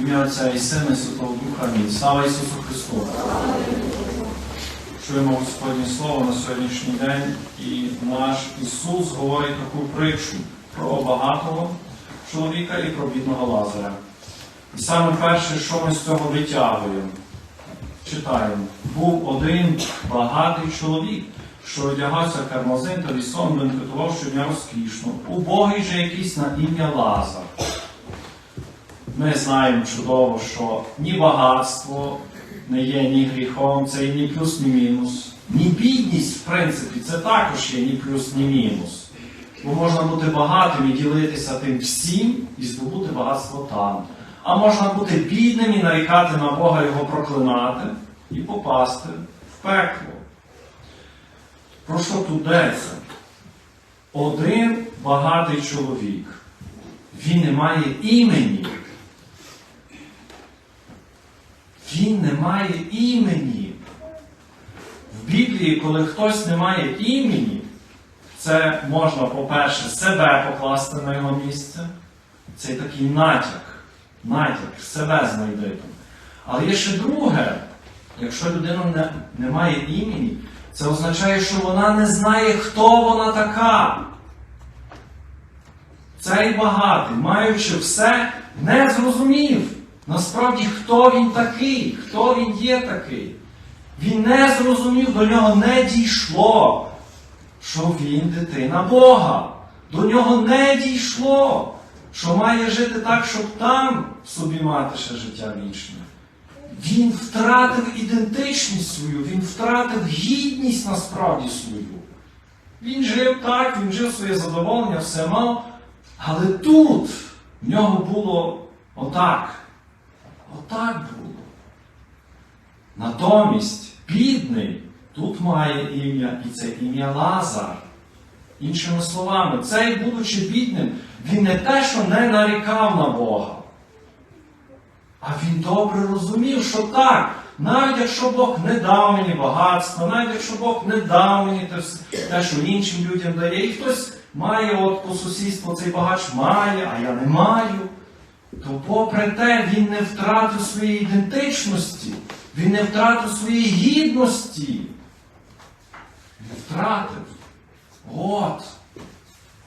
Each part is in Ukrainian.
Ім'я Отця і Сина і Святого Духа. Амінь. Слава Ісусу Христу! Чуємо Господнє Слово на сьогоднішній день, і наш Ісус говорить таку притчу про багатого чоловіка і про бідного Лазаря. І саме перше, що ми з цього витягуємо, читаємо. Був один багатий чоловік, що одягався кармазин та вісон, бенкетував щодня розкішно. Убогий же якийсь на ім'я Лазар. Ми знаємо чудово, що ні багатство не є ні гріхом, це і ні плюс, ні мінус. Ні бідність, в принципі, це також є ні плюс, ні мінус. Бо можна бути багатим і ділитися тим всім і здобути багатство там. А можна бути бідним і нарікати на Бога його проклинати і попасти в пекло. Про що тут йдеться? Один багатий чоловік. Він не має імені. Він не має імені. В Біблії, коли хтось не має імені, це можна, по-перше, себе покласти на його місце. Це такий натяк. Натяк, себе знайди. Але є ще друге, якщо людина не, не має імені, це означає, що вона не знає, хто вона така. Цей багатий, маючи все, не зрозумів. Насправді, хто він такий, хто він є такий. Він не зрозумів, до нього не дійшло, що він дитина Бога. До нього не дійшло, що має жити так, щоб там собі мати ще життя вічне. Він втратив ідентичність свою, він втратив гідність насправді свою. Він жив так, він жив своє задоволення, все мав. Але тут в нього було отак. Отак було. Натомість бідний тут має ім'я, і це ім'я Лазар. Іншими словами, цей, будучи бідним, він не те, що не нарікав на Бога. А він добре розумів, що так, навіть якщо Бог не дав мені багатства, навіть якщо Бог не дав мені те, що іншим людям дає, і хтось має от по сусідству цей багач має, а я не маю, то попри те він не втратив своєї ідентичності, він не втратив своєї гідності. Він втратив. От.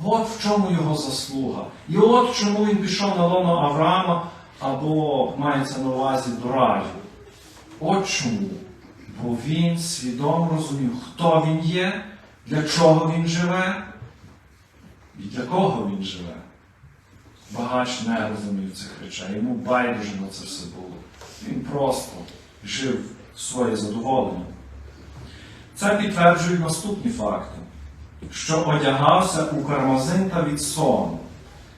От в чому його заслуга. І от чому він пішов на лоно Авраама або мається на увазі до раю. От чому. Бо він свідомо розумів, хто він є, для чого він живе і для кого він живе. Багач не розумів цих речей, йому байдуже на це все було. Він просто жив своє задоволення. Це підтверджують наступні факти, що одягався у кармазин та відсон.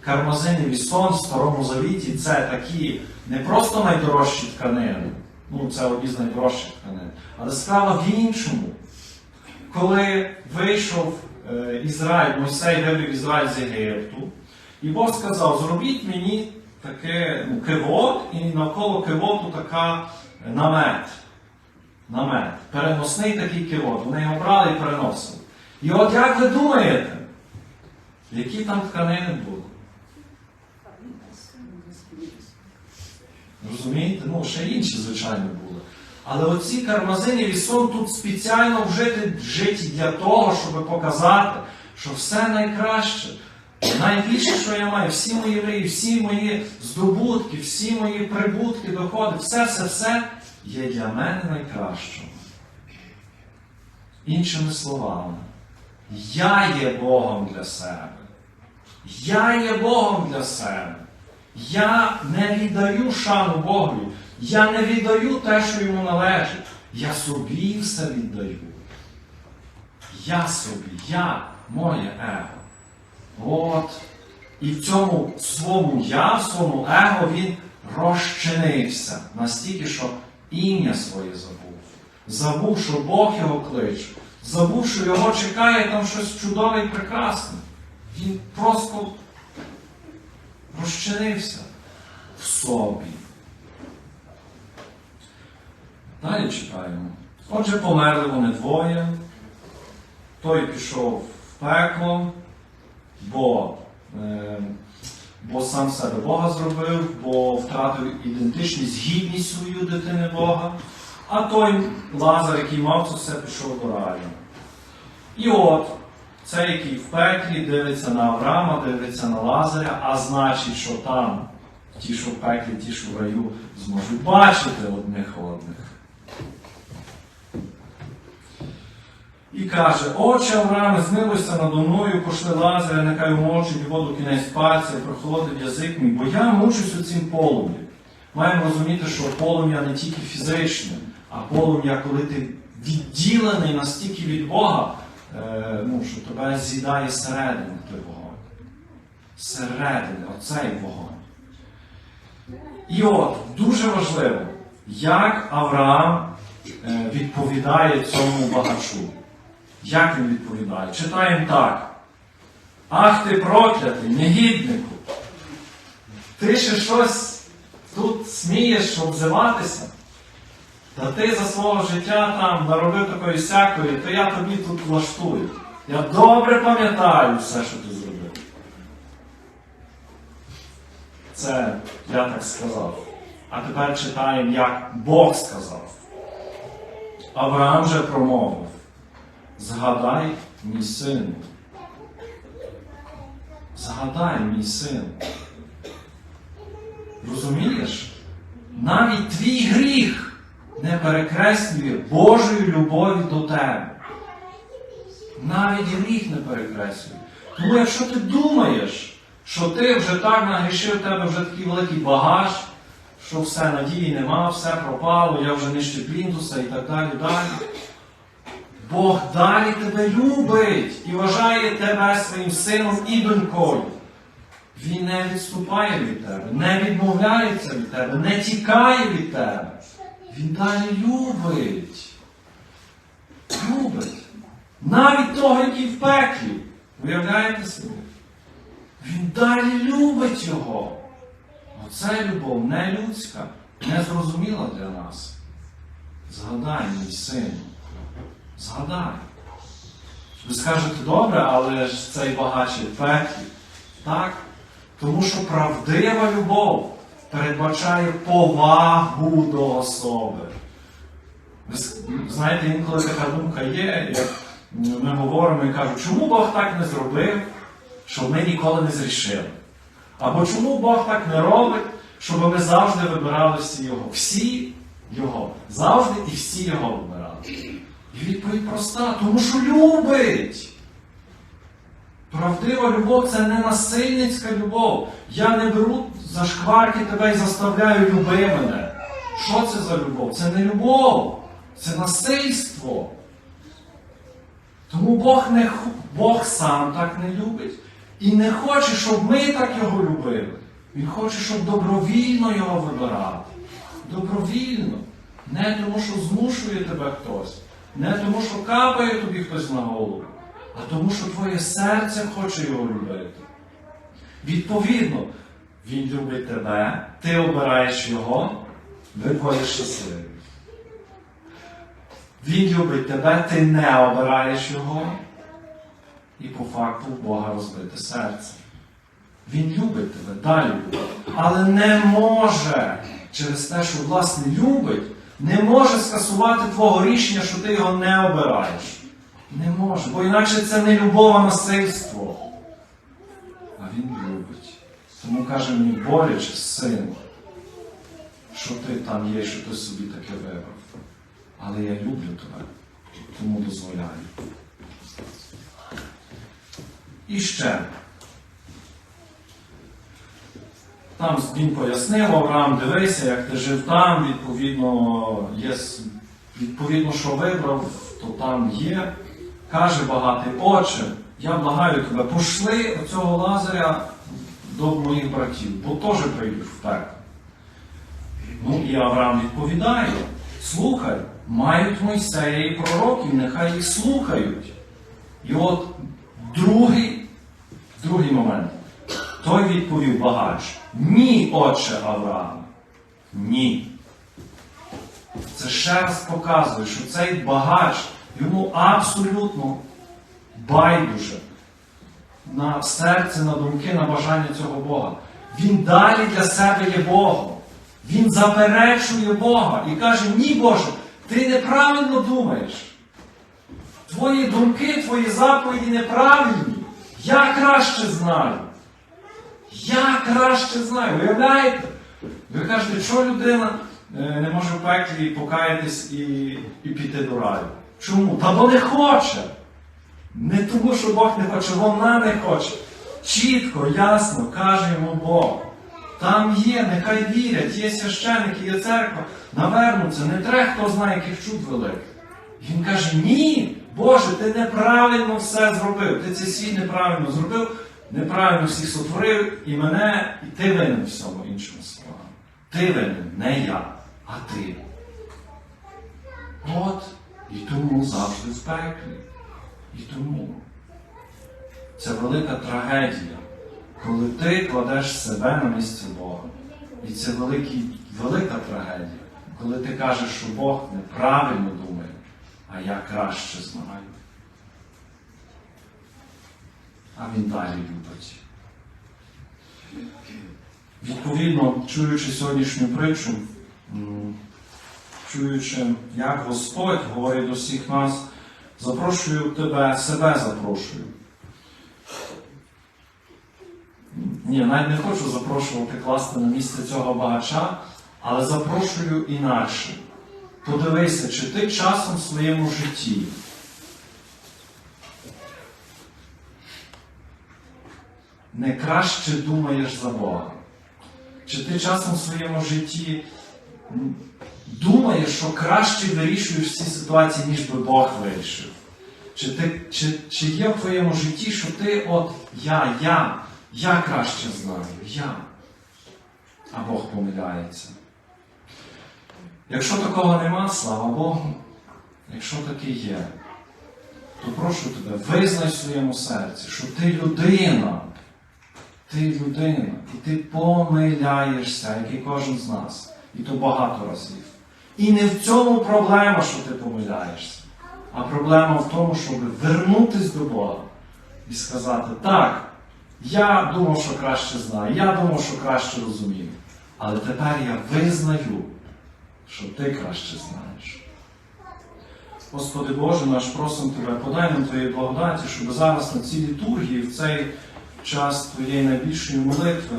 Кармазин і вісон в Старому Завіті це такі не просто найдорожчі тканини, ну це одні з найдорожчих тканин, але справа в іншому. Коли вийшов е, Ізраїль, Мойсей вивів Ізраїль з Єгипту, і Бог сказав, зробіть мені таке ну, кивот, і навколо кивоту така е, намет. Намет. Переносний такий кивот. Вони його брали і переносили. І от як ви думаєте, які там тканини були? Розумієте? Ну, ще інші, звичайно, були. Але оці кармазини вісон тут спеціально вжити, вжиті для того, щоб показати, що все найкраще, найбільше, що я маю, всі мої мрії, всі мої здобутки, всі мої прибутки, доходи, все, все, все є для мене найкращим. Іншими словами, я є Богом для себе. Я є Богом для себе. Я не віддаю шану Богові. Я не віддаю те, що йому належить. Я собі все віддаю. Я собі, я, моє его. От. І в цьому своєму я, в своєму его він розчинився настільки, що ім'я своє забув. Забув, що Бог його кличе. Забув, що його чекає там щось чудове і прекрасне. Він просто розчинився в собі. Далі читаємо. Отже, померли вони двоє. Той пішов в пекло, бо е, бо сам себе Бога зробив, бо втратив ідентичність, гідність свою дитини Бога. А той Лазар, який мав це все, пішов до раю. І от цей, який в пеклі дивиться на Авраама, дивиться на Лазаря, а значить, що там ті, що в пеклі, ті, що в раю, зможуть бачити одних одних. І каже, Отче Аврааме, змилуйся надо мною, пошли Лазаря, нехай умочить воду кінець пальця, прохолодив язик мій, бо я мучусь у цім полум'ї. Маємо розуміти, що полум'я не тільки фізичне, а полум'я, коли ти відділений настільки від Бога, е, ну, що тебе з'їдає зсередини той вогонь. Зсередини, оцей вогонь. І от дуже важливо, як Авраам е, відповідає цьому багачу. Як він відповідає? Читаємо так. Ах ти проклятий, негіднику! Ти ще щось тут смієш обзиватися? Та ти за свого життя там наробив такої сякої, то я тобі тут влаштую. Я добре пам'ятаю все, що ти зробив. Це я так сказав. А тепер читаємо, як Бог сказав. Авраам же промовив. Згадай, мій сину. Згадай, мій син. Розумієш? Навіть твій гріх не перекреслює Божої любові до тебе. Навіть гріх не перекреслює. Тому якщо ти думаєш, що ти вже так нагрішив, в тебе вже такий великий багаж, що все надії нема, все пропало, я вже нижче плінтуса і так далі, далі. Бог далі тебе любить і вважає тебе своїм сином і донькою. Він не відступає від тебе, не відмовляється від тебе, не тікає від тебе. Він далі любить. Любить. Навіть того, який в пеклі. Уявляєте собі? Він далі любить його. Оце любов не людська, не зрозуміла для нас. Згадай, мій сину. Згадай. Ви скажете, добре, але ж цей багач є в пеклі. Так? Тому що правдива любов передбачає повагу до особи. Ви знаєте, інколи така думка є, як ми говоримо і кажуть, чому Бог так не зробив, щоб ми ніколи не зрішили? Або чому Бог так не робить, щоб ми завжди вибирали всі його? Всі його. Завжди і всі його вибирали. І відповідь проста, тому що любить. Правдива любов це не насильницька любов. Я не беру за шкварки тебе і заставляю люби мене. Що це за любов? Це не любов, це насильство. Тому Бог, не, Бог сам так не любить і не хоче, щоб ми так його любили. Він хоче, щоб добровільно його вибирати. Добровільно. Не тому, що змушує тебе хтось, не тому, що капає тобі хтось на голову, а тому, що твоє серце хоче його любити. Відповідно, він любить тебе, ти обираєш його, ви двоє. Він любить тебе, ти не обираєш його, і по факту в Бога розбите серце. Він любить тебе, далі. Але не може через те, що власне любить, не може скасувати твого рішення, що ти його не обираєш. Не може, бо інакше це не любов, а насильство. А він любить. Тому каже мені боляче, син, що ти там є, що ти собі таке вибрав. Але я люблю тебе, тому дозволяю. І ще. Там він пояснив, Авраам, дивися, як ти жив там, відповідно, є, відповідно, що вибрав, то там є. Каже багатий, отче, я благаю тебе, пошли оцього лазаря до моїх братів, бо теж прийдуть в пекло. Ну і Авраам відповідає: слухай, мають Мойсея і пророків, нехай їх слухають. І от другий, другий момент. Той відповів багач: Ні, отче Авраам. Ні. Це ще раз показує, що цей багач йому абсолютно байдуже на серце, на думки, на бажання цього Бога. він далі для себе є Богом. Він заперечує Бога і каже: Ні, Боже, ти неправильно думаєш. Твої думки, твої заповіді неправильні. Я краще знаю. Я краще знаю. Уявляєте? Ви кажете, що людина е, не може в пеклі покаятись і, і піти до раю? Чому? Та бо не хоче. Не тому, що Бог не хоче, вона не хоче. Чітко, ясно каже йому Бог. Там є, нехай вірять, є священики, є церква. Навернуться, не треба, хто знає, яких чуд великих. Він каже: ні, Боже, ти неправильно все зробив. Ти цей світ неправильно зробив, неправильно всіх сотворив і мене, і ти винен всьому іншому словами. Ти винен, не я, а ти. От, і тому завжди в пеклі. І тому. Це велика трагедія, коли ти кладеш себе на місце Бога. І це великий, велика трагедія, коли ти кажеш, що Бог неправильно думає, а я краще знаю. А він далі любить. Відповідно, чуючи сьогоднішню притчу, чуючи, як Господь говорить до всіх нас, запрошую тебе, себе запрошую. Ні, навіть не хочу запрошувати класти на місце цього багача, але запрошую інакше. Подивися, чи ти часом в своєму житті не краще думаєш за Бога? Чи ти часом в своєму житті думаєш, що краще вирішуєш ці ситуації, ніж би Бог вирішив? Чи, ти, чи, чи є в твоєму житті, що ти от я, я, я краще знаю, я, а Бог помиляється? Якщо такого нема, слава Богу, якщо таке є, то прошу тебе, визнай в своєму серці, що ти людина, ти людина, і ти помиляєшся, як і кожен з нас. І то багато разів. І не в цьому проблема, що ти помиляєшся, а проблема в тому, щоб вернутись до Бога і сказати, так, я думав, що краще знаю, я думав, що краще розумію. Але тепер я визнаю, що ти краще знаєш. Господи Боже наш, просимо Тебе, подай нам Твоєї благодаті, щоб зараз на цій літургії, в цей час Твоєї найбільшої молитви,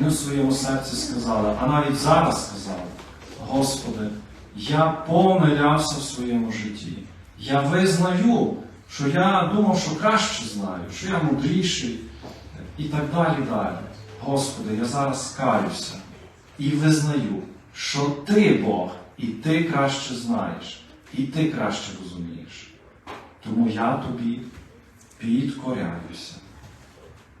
ми в своєму серці сказали, а навіть зараз сказали, Господи, я помилявся в своєму житті. Я визнаю, що я думав, що краще знаю, що я мудріший і так далі далі. Господи, я зараз каюся і визнаю, що Ти Бог, і Ти краще знаєш, і Ти краще розумієш. Тому я тобі підкоряюся.